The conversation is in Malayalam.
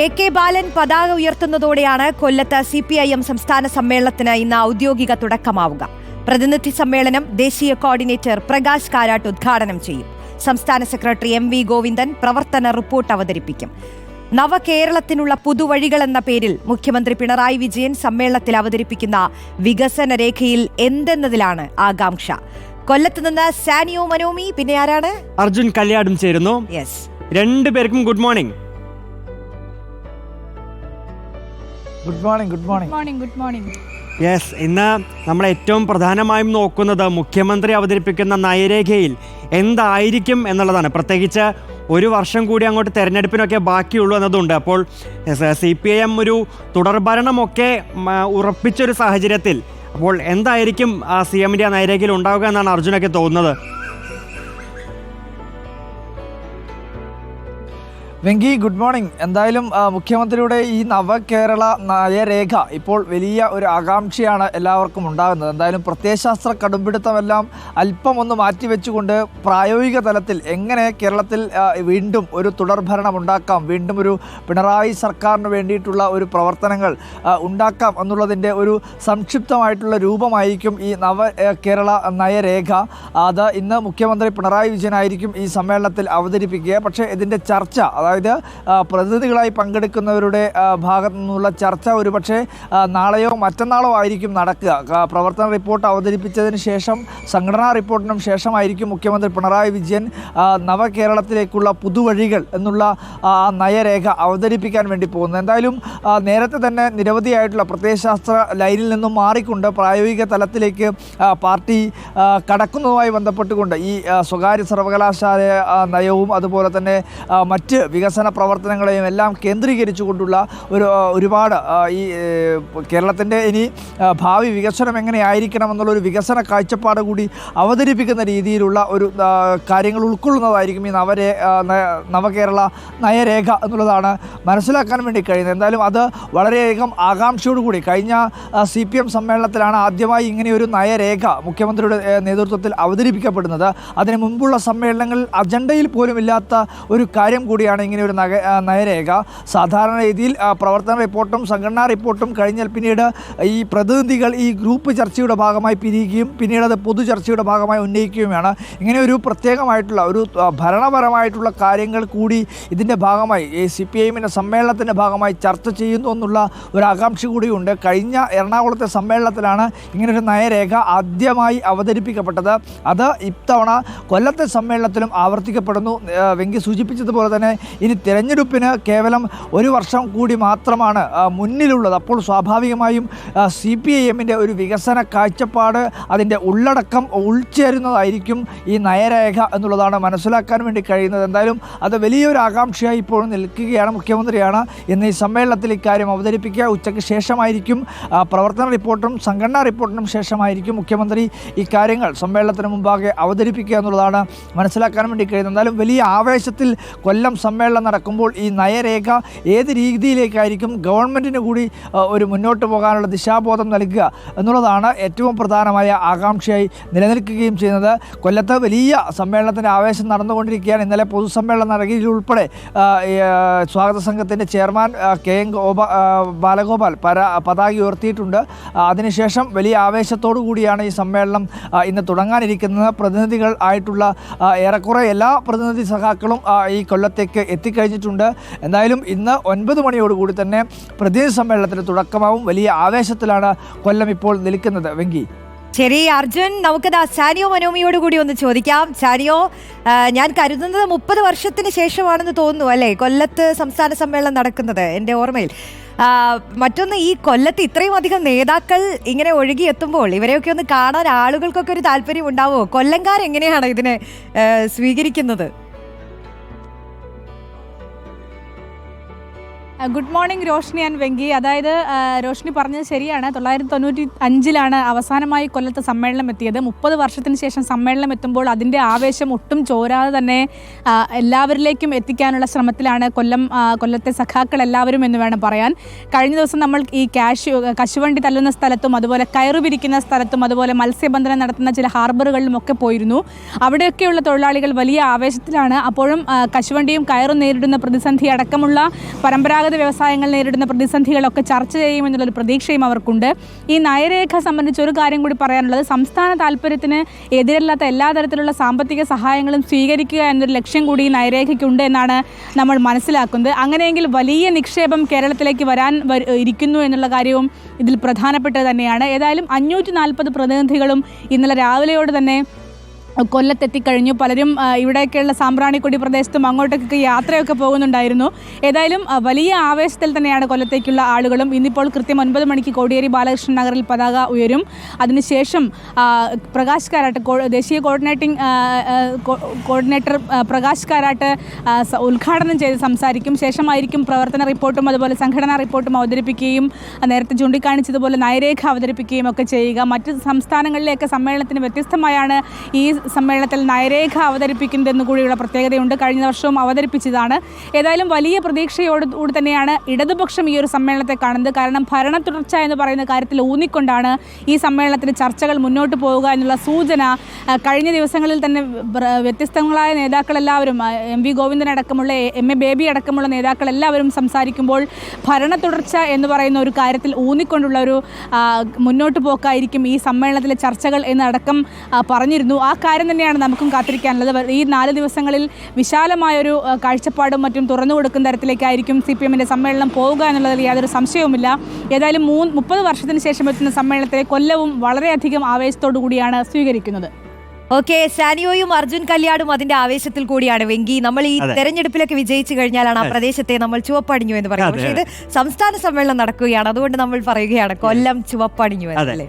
എ കെ ബാലൻ പതാക ഉയർത്തുന്നതോടെയാണ് കൊല്ലത്ത് സി പി ഐ എം സംസ്ഥാന സമ്മേളനത്തിന് ഇന്ന് ഔദ്യോഗിക തുടക്കമാവുക. പ്രതിനിധി സമ്മേളനം ദേശീയ കോർഡിനേറ്റർ പ്രകാശ് കാരാട്ട് ഉദ്ഘാടനം ചെയ്യും. സംസ്ഥാന സെക്രട്ടറി എം വി ഗോവിന്ദൻ പ്രവർത്തന റിപ്പോർട്ട് അവതരിപ്പിക്കും. നവകേരളത്തിനുള്ള പുതുവഴികൾ എന്ന പേരിൽ മുഖ്യമന്ത്രി പിണറായി വിജയൻ സമ്മേളനത്തിൽ അവതരിപ്പിക്കുന്ന വികസന രേഖയിൽ എന്തെന്നതിലാണ് ആകാംക്ഷ. കൊല്ലത്ത് നിന്ന് സാനിയോ മനോമി പിന്നെ ആരാണ്? അർജുൻ കല്യാടും ചേരുന്നു. യെസ് രണ്ടുപേർക്കും good morning. Good morning good morning morning good morning yes ഇന്ന് നമ്മൾ ഏറ്റവും പ്രധാനമായും നോക്കുന്നത് മുഖ്യമന്ത്രി അവതരിപ്പിക്കുന്ന നയരേഖയിൽ എന്തായിരിക്കും എന്നുള്ളതാണ്. പ്രത്യേകിച്ച് ഒരു വർഷം കൂടി അങ്ങോട്ട് തെരഞ്ഞെടുപ്പിനൊക്കെ ബാക്കിയുള്ളൂ എന്നതുണ്ട്. അപ്പോൾ സി പി ഐ എം ഒരു തുടർഭരണമൊക്കെ ഉറപ്പിച്ചൊരു സാഹചര്യത്തിൽ അപ്പോൾ എന്തായിരിക്കും ആ സി എമ്മിന്റെ ആ നയരേഖയിൽ ഉണ്ടാവുക എന്നാണ് അർജുനൊക്കെ തോന്നുന്നത്? Venki good morning. എന്തായാലും മുഖ്യമന്ത്രിയുടെ ഈ നവകേരള നയരേഖ ഇപ്പോൾ വലിയ ഒരു ആകാംക്ഷയാണ് എല്ലാവർക്കും ഉണ്ടാകുന്നത്. എന്തായാലും പ്രത്യയശാസ്ത്ര കടുംപിടുത്തമെല്ലാം അല്പം ഒന്ന് മാറ്റിവെച്ചുകൊണ്ട് പ്രായോഗിക തലത്തിൽ എങ്ങനെ കേരളത്തിൽ വീണ്ടും ഒരു തുടർഭരണം ഉണ്ടാക്കാം വീണ്ടും ഒരു പിണറായി സർക്കാരിന് വേണ്ടിയിട്ടുള്ള ഒരു പ്രവർത്തനങ്ങൾ ഉണ്ടാക്കാം എന്നുള്ളതിന്റെ ഒരു സംക്ഷിപ്തമായിട്ടുള്ള രൂപമായിരിക്കും ഈ നവ കേരള നയരേഖ. അത് ഇന്ന് മുഖ്യമന്ത്രി പിണറായി വിജയനായിരിക്കും ഈ സമ്മേളനത്തിൽ അവതരിപ്പിക്കുക. പക്ഷേ ഇതിന്റെ ചർച്ച അതായത് ആ, പ്രതിനിധികളായി പങ്കെടുക്കുന്നവരുടെ ഭാഗത്തു നിന്നുള്ള ചർച്ച ഒരുപക്ഷെ നാളെയോ മറ്റന്നാളോ ആയിരിക്കും നടക്കുക. പ്രവർത്തന റിപ്പോർട്ട് അവതരിപ്പിച്ചതിന് ശേഷം സംഘടനാ റിപ്പോർട്ടിനും ശേഷമായിരിക്കും മുഖ്യമന്ത്രി പിണറായി വിജയൻ നവകേരളത്തിലേക്കുള്ള പുതുവഴികൾ എന്നുള്ള നയരേഖ അവതരിപ്പിക്കാൻ വേണ്ടി പോകുന്നത്. എന്തായാലും നേരത്തെ തന്നെ നിരവധിയായിട്ടുള്ള പ്രത്യയശാസ്ത്ര ലൈനിൽ നിന്നും മാറിക്കൊണ്ട് പ്രായോഗിക തലത്തിലേക്ക് പാർട്ടി കടക്കുന്നതുമായി ബന്ധപ്പെട്ടുകൊണ്ട് ഈ സ്വകാര്യ സർവകലാശാല നയവും അതുപോലെ തന്നെ മറ്റ് വികസന പ്രവർത്തനങ്ങളെയും എല്ലാം കേന്ദ്രീകരിച്ചുകൊണ്ടുള്ള ഒരു ഒരുപാട് ഈ കേരളത്തിന്റെ ഇനി ഭാവി വികസനം എങ്ങനെയായിരിക്കണം എന്നുള്ള ഒരു വികസന കാഴ്ചപ്പാട് കൂടി അവതരിപ്പിക്കുന്ന രീതിയിലുള്ള ഒരു കാര്യങ്ങൾ ഉൾക്കൊള്ളുന്നതായിരിക്കും ഈ നവരേ നവകേരള നയരേഖ എന്നുള്ളതാണ് മനസ്സിലാക്കാൻ വേണ്ടി കഴിയുന്നത്. എന്തായാലും അത് വളരെയധികം ആകാംക്ഷയോടുകൂടി കഴിഞ്ഞ സി പി എം സമ്മേളനത്തിലാണ് ആദ്യമായി ഇങ്ങനെ ഒരു നയരേഖ മുഖ്യമന്ത്രിയുടെ നേതൃത്വത്തിൽ അവതരിപ്പിക്കപ്പെടുന്നത്. അതിന് മുമ്പുള്ള സമ്മേളനങ്ങളിൽ അജണ്ടയിൽ പോലും ഇല്ലാത്ത ഒരു കാര്യം കൂടിയാണ് ഇങ്ങനെ ഒരു നഗ നയരേഖ. സാധാരണ രീതിയിൽ പ്രവർത്തന റിപ്പോർട്ടും സംഘടനാ റിപ്പോർട്ടും കഴിഞ്ഞാൽ പിന്നീട് ഈ പ്രതിനിധികൾ ഈ ഗ്രൂപ്പ് ചർച്ചയുടെ ഭാഗമായി പിരിയുകയും പിന്നീട് അത് പൊതു ചർച്ചയുടെ ഭാഗമായി ഉന്നയിക്കുകയും ഉന്നയിക്കുകയുമാണ്. ഇങ്ങനെ ഒരു പ്രത്യേകമായിട്ടുള്ള ഒരു ഭരണപരമായിട്ടുള്ള കാര്യങ്ങൾ കൂടി ഇതിന്റെ ഭാഗമായി ഈ സി പി ഐഎമ്മിന്റെ സമ്മേളനത്തിന്റെ ഭാഗമായി ചർച്ച ചെയ്യുന്നു എന്നുള്ള ഒരു ആകാംക്ഷ കൂടിയുണ്ട്. കഴിഞ്ഞ എറണാകുളത്തെ സമ്മേളനത്തിലാണ് ഇങ്ങനൊരു നയരേഖ ആദ്യമായി അവതരിപ്പിക്കപ്പെട്ടത്. അത് ഇത്തവണ കൊല്ലത്തെ സമ്മേളനത്തിലും ആവർത്തിക്കപ്പെടുന്നു. വെങ്കി സൂചിപ്പിച്ചതുപോലെ തന്നെ ഇനി തിരഞ്ഞെടുപ്പിന് കേവലം ഒരു വർഷം കൂടി മാത്രമാണ് മുന്നിലുള്ളത്. അപ്പോൾ സ്വാഭാവികമായും സി പി ഐ എമ്മിന്റെ ഒരു വികസന കാഴ്ചപ്പാട് അതിന്റെ ഉള്ളടക്കം ഉൾച്ചേരുന്നതായിരിക്കും ഈ നയരേഖ എന്നുള്ളതാണ് മനസ്സിലാക്കാൻ വേണ്ടി കഴിയുന്നത്. എന്തായാലും അത് വലിയൊരു ആകാംക്ഷയായി ഇപ്പോഴും നിൽക്കുകയാണ് മുഖ്യമന്ത്രിയാണ്. ഇന്ന് ഈ സമ്മേളനത്തിൽ ഇക്കാര്യം അവതരിപ്പിക്കുക ഉച്ചയ്ക്ക് ശേഷമായിരിക്കും പ്രവർത്തന റിപ്പോർട്ടും സംഘടനാ റിപ്പോർട്ടിനും ശേഷമായിരിക്കും മുഖ്യമന്ത്രി ഇക്കാര്യങ്ങൾ സമ്മേളനത്തിന് മുമ്പാകെ അവതരിപ്പിക്കുക എന്നുള്ളതാണ് മനസ്സിലാക്കാൻ വേണ്ടി കഴിയുന്നത്. എന്തായാലും വലിയ ആവേശത്തിൽ കൊല്ലം സമ്മേളനം നടക്കുമ്പോൾ ഈ നയരേഖ ഏത് രീതിയിലേക്കായിരിക്കും ഗവൺമെന്റിന് കൂടി ഒരു മുന്നോട്ട് പോകാനുള്ള ദിശാബോധം നൽകുക എന്നുള്ളതാണ് ഏറ്റവും പ്രധാനമായ ആകാംക്ഷയായി നിലനിൽക്കുകയും ചെയ്യുന്നത്. കൊല്ലത്ത് വലിയ സമ്മേളനത്തിന്റെ ആവേശം നടന്നുകൊണ്ടിരിക്കുകയാണ്. ഇന്നലെ പൊതുസമ്മേളനം നടക്കിയതിൽ ഉൾപ്പെടെ സ്വാഗത സംഘത്തിന്റെ chairman K N Gopa Balagopal പര പതാക ഉയർത്തിയിട്ടുണ്ട്. അതിനുശേഷം വലിയ ആവേശത്തോടു കൂടിയാണ് ഈ സമ്മേളനം ഇന്ന് തുടങ്ങാനിരിക്കുന്നത്. പ്രതിനിധികൾ ആയിട്ടുള്ള ഏറെക്കുറെ എല്ലാ പ്രതിനിധി സഖാക്കളും ഈ കൊല്ലത്തേക്ക് എത്തിക്കഴിഞ്ഞിട്ടുണ്ട്. എന്തായാലും ഇന്ന് ഒൻപത് മണിയോടുകൂടി തന്നെ പ്രതിനിധി സമ്മേളനത്തിന് തുടക്കമാവും. വലിയ ആവേശത്തിലാണ് കൊല്ലം ഇപ്പോൾ നിൽക്കുന്നത്. വെങ്കി. ശരി അർജുൻ നമുക്കത് ചാനിയോ മനോമിയോട് കൂടി ഒന്ന് ചോദിക്കാം. ചാനിയോ ഞാൻ കരുതുന്നത് മുപ്പത് വർഷത്തിന് ശേഷമാണെന്ന് തോന്നുന്നു അല്ലേ? കൊല്ലത്ത് സംസ്ഥാന സമ്മേളനം നടക്കുന്നത് എന്റെ ഓർമ്മയിൽ. മറ്റൊന്ന് ഈ കൊല്ലത്ത് ഇത്രയും അധികം നേതാക്കൾ ഇങ്ങനെ ഒഴുകി എത്തുമ്പോൾ ഇവരെയൊക്കെ ഒന്ന് കാണാൻ ആളുകൾക്കൊക്കെ ഒരു താല്പര്യം ഉണ്ടാവുമോ? കൊല്ലംകാരെങ്ങനെയാണ് ഇതിനെ സ്വീകരിക്കുന്നത്? Good morning Roshni and Venki. അതായത് ആ, രോഷ്നി പറഞ്ഞത് ശരിയാണ്. തൊള്ളായിരത്തി തൊണ്ണൂറ്റി അഞ്ചിലാണ് അവസാനമായി കൊല്ലത്ത് സമ്മേളനം എത്തിയത്. മുപ്പത് വർഷത്തിന് ശേഷം സമ്മേളനം എത്തുമ്പോൾ അതിന്റെ ആവേശം ഒട്ടും ചോരാതെ തന്നെ എല്ലാവരിലേക്കും എത്തിക്കാനുള്ള ശ്രമത്തിലാണ് കൊല്ലം കൊല്ലത്തെ സഖാക്കൾ എല്ലാവരും എന്ന് വേണം പറയാൻ. കഴിഞ്ഞ ദിവസം നമ്മൾ ഈ ക്യാഷ് കശുവണ്ടി തല്ലുന്ന സ്ഥലത്തും അതുപോലെ കയറ് പിരിക്കുന്ന സ്ഥലത്തും അതുപോലെ മത്സ്യബന്ധനം നടത്തുന്ന ചില ഹാർബറുകളിലും ഒക്കെ പോയിരുന്നു. അവിടെയൊക്കെയുള്ള തൊഴിലാളികൾ വലിയ ആവേശത്തിലാണ്. അപ്പോഴും കശുവണ്ടിയും കയറും നേരിടുന്ന പ്രതിസന്ധി അടക്കമുള്ള പരമ്പരാഗത പരമ്പരാഗത വ്യവസായങ്ങൾ നേരിടുന്ന പ്രതിസന്ധികളൊക്കെ ചർച്ച ചെയ്യുമെന്നുള്ളൊരു പ്രതീക്ഷയും അവർക്കുണ്ട്. ഈ നയരേഖ സംബന്ധിച്ച് ഒരു കാര്യം കൂടി പറയാനുള്ളത് സംസ്ഥാന താല്പര്യത്തിന് എതിരല്ലാത്ത എല്ലാ തരത്തിലുള്ള സാമ്പത്തിക സഹായങ്ങളും സ്വീകരിക്കുക എന്നൊരു ലക്ഷ്യം കൂടി ഈ നയരേഖയ്ക്കുണ്ട് എന്നാണ് നമ്മൾ മനസ്സിലാക്കുന്നത്. അങ്ങനെയെങ്കിൽ വലിയ നിക്ഷേപം കേരളത്തിലേക്ക് വരാൻ ഇരിക്കുന്നു എന്നുള്ള കാര്യവും ഇതിൽ പ്രധാനപ്പെട്ടത് തന്നെയാണ്. ഏതായാലും അഞ്ഞൂറ്റി നാൽപ്പത് പ്രതിനിധികളും ഇന്നലെ രാവിലെയോട് തന്നെ കൊല്ലത്തെത്തിക്കഴിഞ്ഞു. പലരും ഇവിടേക്കുള്ള സാമ്പ്രാണിക്കൊടി പ്രദേശത്തും അങ്ങോട്ടേക്കൊക്കെ യാത്രയൊക്കെ പോകുന്നുണ്ടായിരുന്നു. ഏതായാലും വലിയ ആവേശത്തിൽ തന്നെയാണ് കൊല്ലത്തേക്കുള്ള ആളുകളും. ഇന്നിപ്പോൾ കൃത്യം ഒൻപത് മണിക്ക് കോടിയേരി ബാലകൃഷ്ണൻ നഗറിൽ പതാക ഉയരും. അതിനുശേഷം പ്രകാശ് കാരാട്ട് ദേശീയ കോർഡിനേറ്റിംഗ് കോർഡിനേറ്റർ പ്രകാശ് കാരാട്ട് ഉദ്ഘാടനം ചെയ്ത് സംസാരിക്കും. ശേഷമായിരിക്കും പ്രവർത്തന റിപ്പോർട്ടും അതുപോലെ സംഘടനാ റിപ്പോർട്ടും അവതരിപ്പിക്കുകയും നേരത്തെ ചൂണ്ടിക്കാണിച്ചതുപോലെ നയരേഖ അവതരിപ്പിക്കുകയും ഒക്കെ ചെയ്യുക. മറ്റ് സംസ്ഥാനങ്ങളിലെയൊക്കെ സമ്മേളനത്തിന് വ്യത്യസ്തമായാണ് ഈ സമ്മേളനത്തിൽ നയരേഖ അവതരിപ്പിക്കുന്നതെന്ന് കൂടിയുള്ള പ്രത്യേകതയുണ്ട്. കഴിഞ്ഞ വർഷവും അവതരിപ്പിച്ചതാണ്. ഏതായാലും വലിയ പ്രതീക്ഷയോട് കൂടി തന്നെയാണ് ഇടതുപക്ഷം ഈ ഒരു സമ്മേളനത്തെ കാണുന്നത്. കാരണം ഭരണ തുടർച്ച എന്ന് പറയുന്ന കാര്യത്തിൽ ഊന്നിക്കൊണ്ടാണ് ഈ സമ്മേളനത്തിന് ചർച്ചകൾ മുന്നോട്ട് പോവുക എന്നുള്ള സൂചന കഴിഞ്ഞ ദിവസങ്ങളിൽ തന്നെ വ്യത്യസ്തങ്ങളായ നേതാക്കളെല്ലാവരും എം വി ഗോവിന്ദൻ അടക്കമുള്ള എം എ ബേബി അടക്കമുള്ള നേതാക്കളെല്ലാവരും സംസാരിക്കുമ്പോൾ ഭരണ തുടർച്ച എന്ന് പറയുന്ന ഒരു കാര്യത്തിൽ ഊന്നിക്കൊണ്ടുള്ള ഒരു മുന്നോട്ട് പോക്കായിരിക്കും ഈ സമ്മേളനത്തിലെ ചർച്ചകൾ എന്നടക്കം പറഞ്ഞിരുന്നു. ആ കാര്യം തന്നെയാണ് നമുക്കും കാത്തിരിക്കാനുള്ളത്. ഈ നാല് ദിവസങ്ങളിൽ വിശാലമായൊരു കാഴ്ചപ്പാടും മറ്റും തുറന്നു കൊടുക്കുന്ന തരത്തിലേക്കായിരിക്കും സി പി എമ്മിന്റെ സമ്മേളനം പോവുക എന്നുള്ളതിൽ യാതൊരു സംശയവുമില്ല. ഏതായാലും മൂന്ന് മുപ്പത് വർഷത്തിന് ശേഷം എത്തുന്ന സമ്മേളനത്തെ കൊല്ലവും വളരെയധികം ആവേശത്തോടു കൂടിയാണ് സ്വീകരിക്കുന്നത്. ഓക്കെ സാനിയോയും അർജുൻ കല്യാണും അതിന്റെ ആവേശത്തിൽ കൂടിയാണ്. വെങ്കി നമ്മൾ ഈ തെരഞ്ഞെടുപ്പിലൊക്കെ വിജയിച്ചു കഴിഞ്ഞാലാണ് ആ പ്രദേശത്തെ നമ്മൾ ചുവപ്പടിഞ്ഞു എന്ന് പറയുന്നത്. പക്ഷേ ഇത് സംസ്ഥാന സമ്മേളനം നടക്കുകയാണ്. അതുകൊണ്ട് നമ്മൾ പറയുകയാണ് കൊല്ലം ചുവപ്പടിഞ്ഞു എന്നല്ലേ?